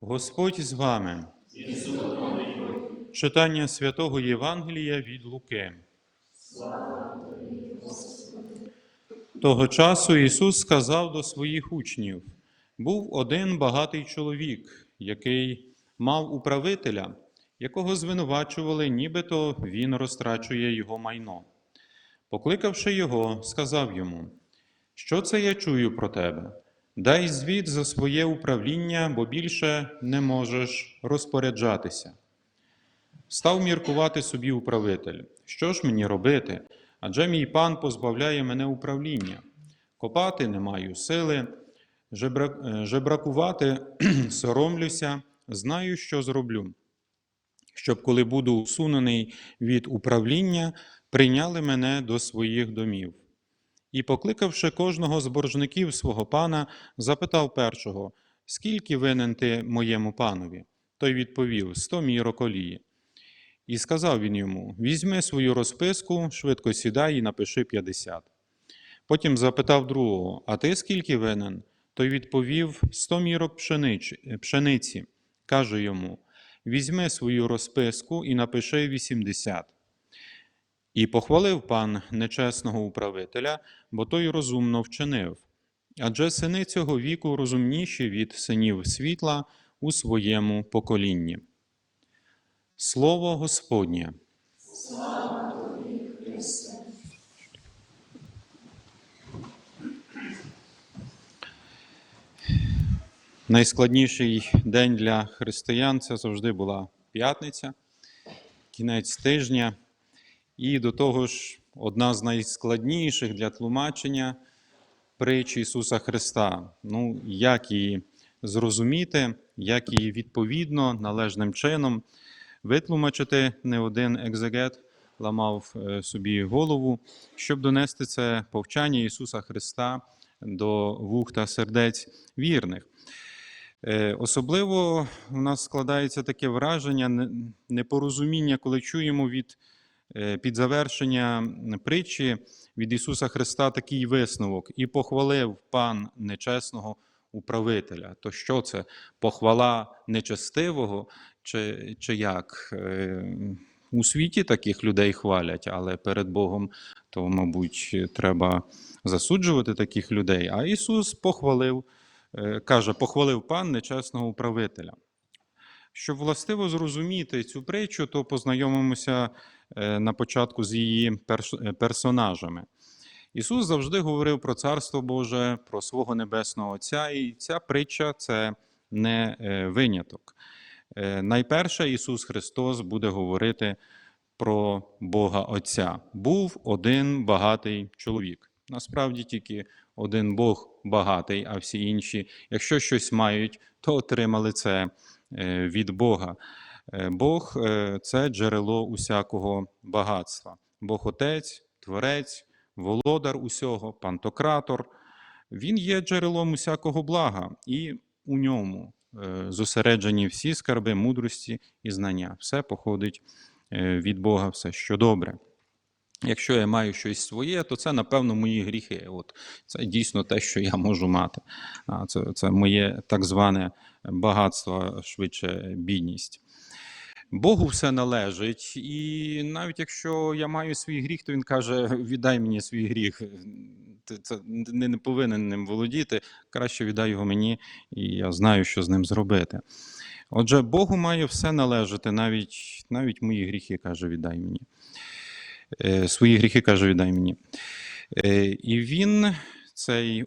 Господь з вами. Читання святого Євангелія від Луки. Того часу Ісус сказав до своїх учнів: був один багатий чоловік, який мав управителя, якого звинувачували, нібито він розтрачує його майно. Покликавши його, сказав йому: Що це я чую про тебе? Дай звіт за своє управління, бо більше не можеш розпоряджатися. Став міркувати собі управитель. Що ж мені робити? Адже мій пан позбавляє мене управління. Копати не маю сили, е, жебракувати соромлюся, знаю, що зроблю. Щоб, коли буду усунений від управління, прийняли мене до своїх домів. І, покликавши кожного з боржників свого пана, запитав першого, скільки винен ти моєму панові? Той відповів сто мірок олії. І сказав він йому: Візьми свою розписку, швидко сідай і напиши 50. Потім запитав другого: А ти скільки винен? Той відповів сто мірок пшениці. Каже йому: Візьми свою розписку і напиши 80. І похвалив пан нечесного управителя, бо той розумно вчинив. Адже сини цього віку розумніші від синів світла у своєму поколінні. Слово Господнє. Найскладніший день для християн це завжди була п'ятниця, кінець тижня. І до того ж, одна з найскладніших для тлумачення притч Ісуса Христа. Ну, як її зрозуміти, як її відповідно, належним чином витлумачити, не один екзегет ламав е, собі голову, щоб донести це повчання Ісуса Христа до вух та сердець вірних. Е, Особливо в нас складається таке враження непорозуміння, коли чуємо від під завершення притчі від Ісуса Христа такий висновок: і похвалив пан нечесного управителя. То що це? Похвала нечестивого, чи, чи як? Е, У світі таких людей хвалять, але перед Богом то, мабуть, треба засуджувати таких людей. А Ісус похвалив, е, каже, похвалив пан нечесного управителя. Щоб властиво зрозуміти цю притчу, то познайомимося е, на початку з її е, персонажами. Ісус завжди говорив про Царство Боже, про свого Небесного Отця, і ця притча це не е, виняток. Е, Найперше Ісус Христос буде говорити про Бога Отця. Був один багатий чоловік. Насправді тільки один Бог багатий, а всі інші, якщо щось мають, то отримали це е, від Бога. Е, Бог е, це джерело усякого багатства. Бог Отець, Творець, володар усього, пантократор. Він є джерелом усякого блага, і у ньому е, зосереджені всі скарби мудрості і знання. Все походить від Бога, все, що добре. Якщо я маю щось своє, то це, напевно, мої гріхи. От це дійсно те, що я можу мати. Це, це моє так зване багатство, швидше бідність. Богу все належить, і навіть якщо я маю свій гріх, то він каже: віддай мені свій гріх. Ти це не, не повинен ним володіти. Краще віддай його мені, і я знаю, що з ним зробити. Отже, Богу має все належати, навіть, навіть мої гріхи, каже, віддай мені. Е, свої гріхи, каже, віддай мені. Е, і він, цей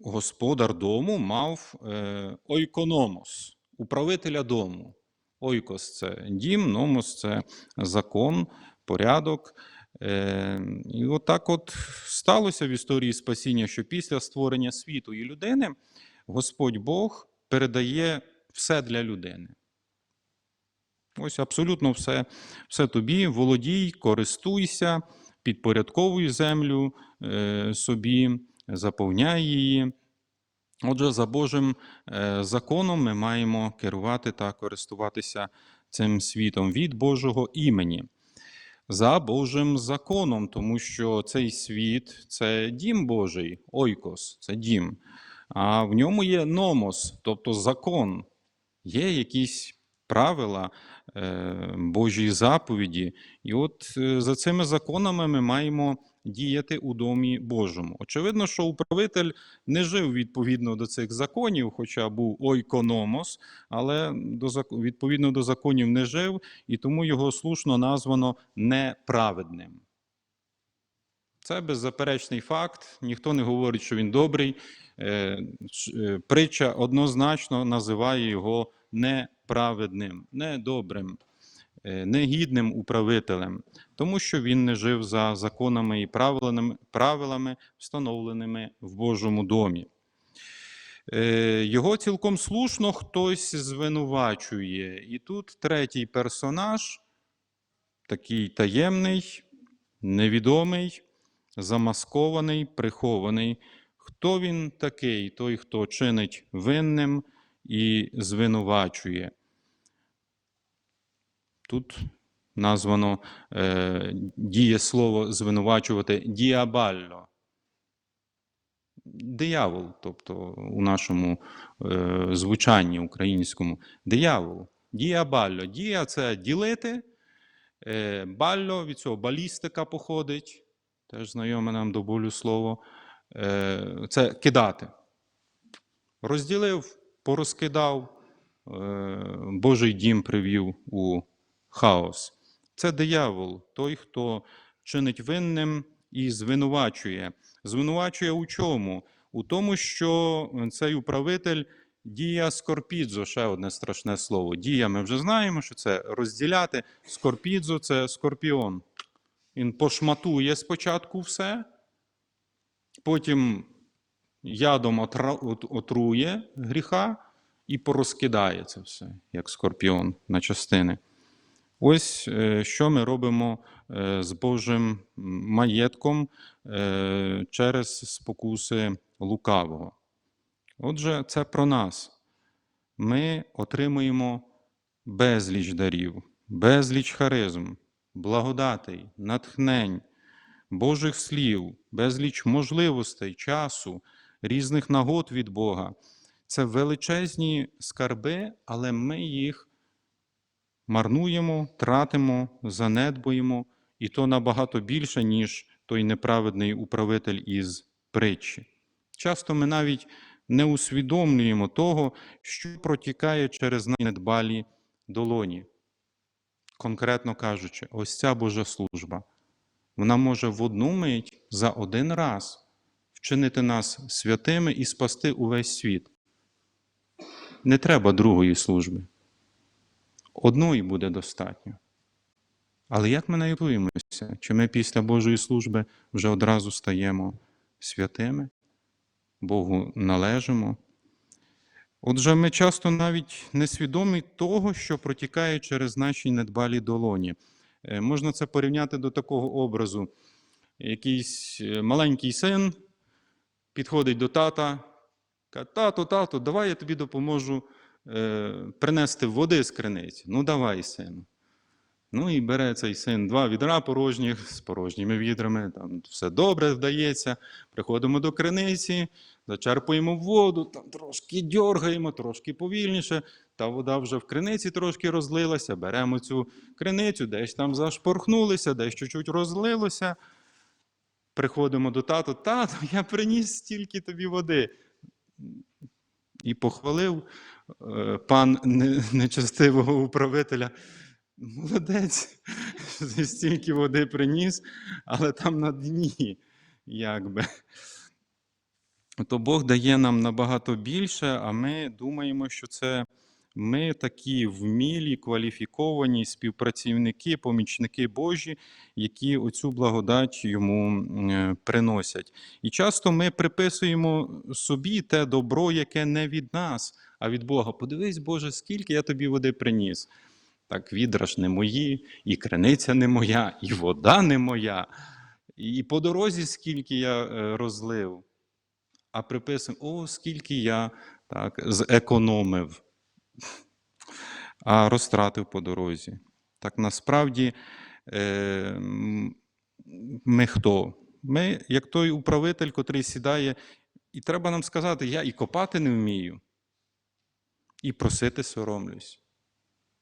господар дому, мав е, ойкономос, управителя дому. Ойкос це дім, номос це закон, порядок. Е, І отак от сталося в історії спасіння, що після створення світу і людини Господь Бог передає все для людини. Ось абсолютно все, все тобі, володій, користуйся, підпорядковуй землю е, собі, заповняй її. Отже, за Божим е, законом ми маємо керувати та користуватися цим світом від Божого імені. За Божим законом, тому що цей світ це дім Божий, ойкос, це дім. А в ньому є номос, тобто закон. Є якісь правила, е, Божі заповіді, і от е, за цими законами ми маємо діяти у домі Божому. Очевидно, що управитель не жив відповідно до цих законів, хоча був ойкономос, але відповідно до законів не жив, і тому його слушно названо неправедним. Це беззаперечний факт. Ніхто не говорить, що він добрий. Е, е, Притча однозначно називає його неправедним, недобрим, негідним управителем, тому що він не жив за законами і правилами, правилами встановленими в Божому домі. Е, Його цілком слушно хтось звинувачує. І тут третій персонаж, такий таємний, невідомий, замаскований, прихований. Хто він такий? Той, хто чинить винним і звинувачує. Тут названо е, дієслово звинувачувати діабалло. Диявол, тобто у нашому е, звучанні українському. Диявол. Діабалло. Дія це ділити. Е, балло від цього балістика походить, теж знайоме нам до болю слово. Е, це кидати. Розділив, порозкидав, е, Божий дім привів у хаос. Це диявол, той, хто чинить винним і звинувачує. Звинувачує у чому? У тому, що цей управитель дія скорпідзо, ще одне страшне слово. Дія, ми вже знаємо, що це розділяти. Скорпідзо це скорпіон. Він пошматує спочатку все, потім ядом отрує гріха і порозкидає це все, як скорпіон на частини. Ось е, що ми робимо е, з Божим маєтком е, через спокуси лукавого. Отже, це про нас. Ми отримуємо безліч дарів, безліч харизм, благодатей, натхнень, Божих слів, безліч можливостей, часу, різних нагод від Бога. Це величезні скарби, але ми їх марнуємо, тратимо, занедбуємо, і то набагато більше, ніж той неправедний управитель із притчі. Часто ми навіть не усвідомлюємо того, що протікає через недбалі долоні. Конкретно кажучи, ось ця Божа служба. Вона може в одну мить за один раз вчинити нас святими і спасти увесь світ. Не треба другої служби. Одної буде достатньо. Але як ми нею плюємося? Чи ми після Божої служби вже одразу стаємо святими, Богу належимо? Отже, ми часто навіть не свідомі того, що протікає через наші недбалі долоні. Е, Можна це порівняти до такого образу. Якийсь е, маленький син підходить до тата, каже, тато, тато, давай я тобі допоможу принести води з криниці. Ну, давай, сину. Ну і бере цей син два відра порожніх з порожніми відрами. Там все добре вдається. Приходимо до криниці, зачерпуємо воду, там трошки дьоргаємо, трошки повільніше. Та вода вже в криниці трошки розлилася. Беремо цю криницю, десь там зашпорхнулися, десь чуть-чуть розлилося. Приходимо до тата, тато, я приніс стільки тобі води. І похвалив е, пан нечестивого управителя. Молодець, стільки води приніс, але там на дні, якби. То Бог дає нам набагато більше, а ми думаємо, що це ми такі вмілі, кваліфіковані співпрацівники, помічники Божі, які оцю благодать йому е, приносять. І часто ми приписуємо собі те добро, яке не від нас, а від Бога. Подивись, Боже, скільки я тобі води приніс. Так, відра ж не мої, і криниця не моя, і вода не моя, і по дорозі скільки я е, розлив. А приписуємо, о, скільки я так, зекономив, а розтратив по дорозі. Так насправді е, ми хто? Ми, як той управитель, котрий сідає, і треба нам сказати, я і копати не вмію. і просити соромлюсь.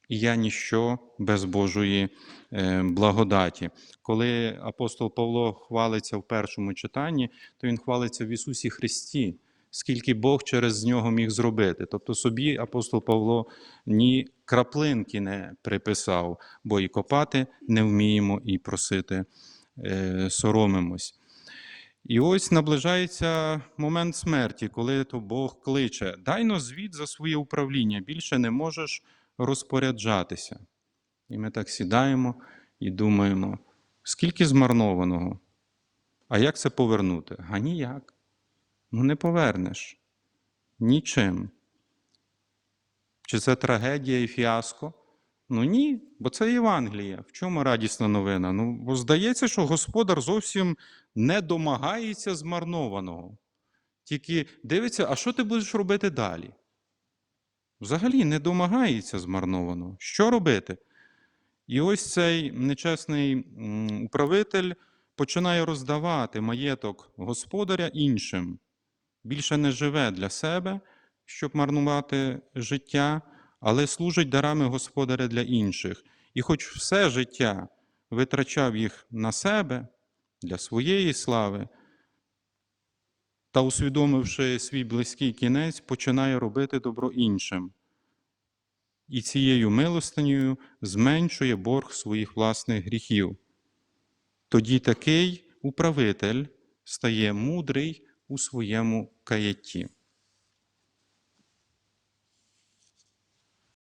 І я ніщо без Божої е, благодаті. Коли апостол Павло хвалиться в першому читанні, то він хвалиться в Ісусі Христі, скільки Бог через нього міг зробити. Тобто собі апостол Павло ні краплинки не приписав, бо і копати не вміємо, і просити е, соромимось. І ось наближається момент смерті, коли то Бог кличе: дай но звіт за своє управління, більше не можеш розпоряджатися. І ми так сідаємо і думаємо, скільки змарнованого? А як це повернути? А ніяк. Ну не повернеш. Нічим. Чи це трагедія і фіаско? Ну ні, бо це Євангеліє. В чому радісна новина? Ну, бо здається, що господар зовсім не домагається змарнованого. Тільки дивиться, а що ти будеш робити далі? Взагалі не домагається змарнованого. Що робити? І ось цей нечесний управитель починає роздавати маєток господаря іншим. Більше не живе для себе, щоб марнувати життя, але служить дарами господаря для інших. І хоч все життя витрачав їх на себе для своєї слави, та, усвідомивши свій близький кінець, починає робити добро іншим. І цією милостинею зменшує борг своїх власних гріхів. Тоді такий управитель стає мудрий у своєму каятті.